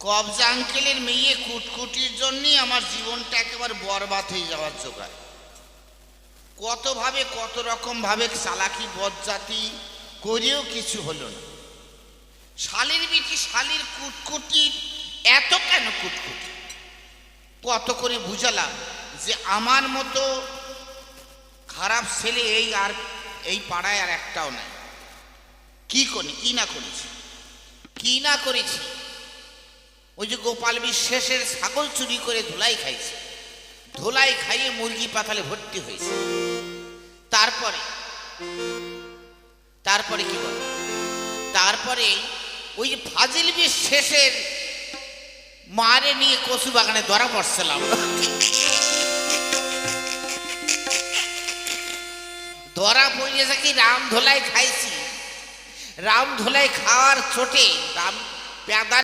কবজা আঙ্কেলের মেয়ে কুটকুটির জন্যই আমার জীবনটা একেবারে বরবাদ হয়ে যাওয়ার জোগাড়। কতভাবে, কত রকম ভাবে চালাকি বজ্জাতি করেও কিছু হলো না। শালির বিটি, শালির কুটকুটি, এত কেন কুটকুটি? কত করে বুঝালাম যে আমার মতো খারাপ ছেলে এই আর, এই পাড়ায় আর একটাও নাই। কি করি, কি না করেছি? কি না করেছি? ওই যে গোপাল বিশ্বাসের ছাগল চুরি করে ধুলাই খাইছে। ধুলাই খাইয়ে মুরগি পাতালে ভর্তি হয়েছে। তারপরে তারপরে কি বল? তারপরে ওই যে ফাজিল বিশ্বাসের মারে নিয়ে কচু বাগানে ধরা পড়ছিলাম। ধরা পড়িয়েছে কি রাম ধোলাই খাইছি। রাম ধোলাই খাওয়ার চোটে রাম পেদা